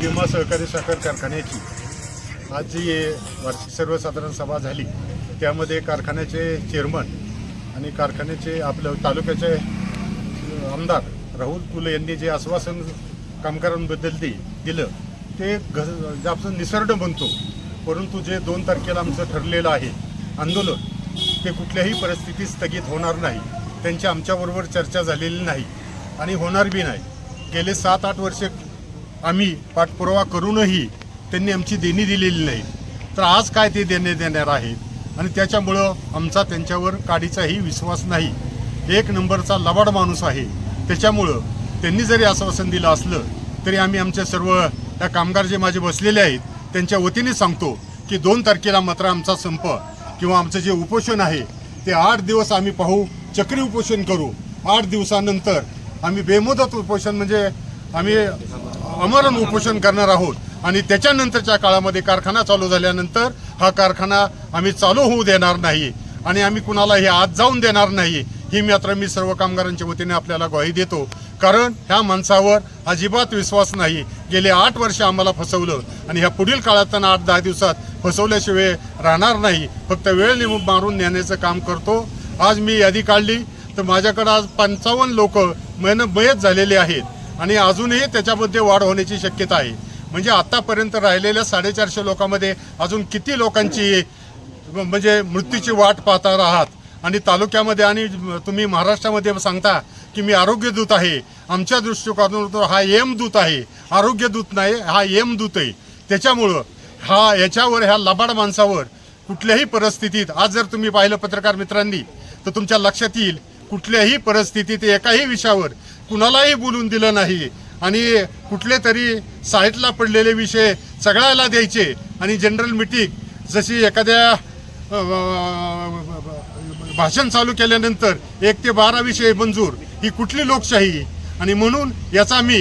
भीमा सहकारी साखर कारखान्याची. आज जी वार्षिक सर्वसाधारण सभा झाली त्यामध्ये कारखान्याचे चेअरमन आणि कारखान्याचे आपलं तालुक्याचे आमदार राहुल कुले यांनी जे आश्वासन कामगारांबद्दल दि दिलं ते घ जे आपण निसर्ग म्हणतो परंतु जे दोन तारखेला आमचं ठरलेलं आहे आंदोलन ते कुठल्याही परिस्थितीत स्थगित होणार नाही. त्यांची आमच्याबरोबर चर्चा झालेली नाही आणि होणार बी नाही. गेले सात आठ वर्षे आम्ही पाठपुरावा करूनही त्यांनी आमची देणी दिलेली नाही. तर आज काय ते देणे देणार आहेत आणि त्याच्यामुळं आमचा त्यांच्यावर काडीचाही विश्वास नाही. एक नंबरचा लबाड माणूस आहे. त्याच्यामुळं त्यांनी जरी आश्वासन दिलं असलं तरी आम्ही आमच्या सर्व या कामगार जे माझे बसलेले आहेत त्यांच्या वतीने सांगतो की दोन तारखेला मात्र आमचा संप किंवा आमचं जे उपोषण आहे ते आठ दिवस आम्ही पाहू चक्री उपोषण करू. आठ दिवसानंतर आम्ही बेमुदत उपोषण म्हणजे आम्ही अमरण उपोषण करणार आहोत. आणि त्याच्यानंतरच्या काळामध्ये कारखाना चालू झाल्यानंतर हा कारखाना आम्ही चालू होऊ देणार नाही. आणि आम्ही कुणाला हे आज जाऊन देणार नाही. ही मात्र मी सर्व कामगारांच्या वतीने आपल्याला ग्वाही देतो. कारण ह्या माणसावर अजिबात विश्वास नाही. गेले आठ वर्ष आम्हाला फसवलं. आणि ह्या पुढील काळात त्यांना आठ दहा दिवसात फसवल्याशिवाय राहणार नाही. फक्त वेळ निम मारून नेण्याचं काम करतो. आज मी यादी काढली. तर माझ्याकडे आज पंचावन्न लोक मेहनत मयत झालेले आहेत. आणि अजूनही त्याच्यामध्ये वाढ होण्याची शक्यता आहे. म्हणजे आतापर्यंत राहिलेल्या साडेचारशे लोकांमध्ये अजून किती लोकांची म्हणजे मृत्यूची वाट पाहता आहात? आणि तालुक्यामध्ये आणि तुम्ही महाराष्ट्रामध्ये सांगता की मी आरोग्य दूत आहे. आमच्या दृष्टिकोनातून हा एम दूत आहे. आरोग्य दूत नाही हा एम दूत आहे. त्याच्यामुळं हा याच्यावर ह्या लबाड माणसावर कुठल्याही परिस्थितीत आज जर तुम्ही पाहिलं पत्रकार मित्रांनी तर तुमच्या लक्षात येईल कुठल्याही परिस्थितीत एकाही विषयावर कुणालाही बोलून दिलं नाही. आणि कुठले तरी साईटला पडलेले विषय सगळ्याला द्यायचे. आणि जनरल मिटिंग जशी एखाद्या भाषण चालू केल्यानंतर एक ते बारा विषय मंजूर ही कुठली लोकशाही? आणि म्हणून याचा मी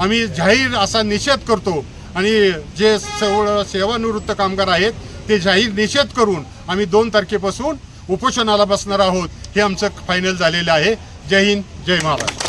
आम्ही जाहीर असा निषेध करतो. आणि जे सवळ सेवानिवृत्त कामगार आहेत ते जाहीर निषेध करून आम्ही दोन तारखेपासून उपोषणाला बसणार आहोत. हे आमचं फायनल झालेलं आहे. जय हिंद जय महाराष्ट्र.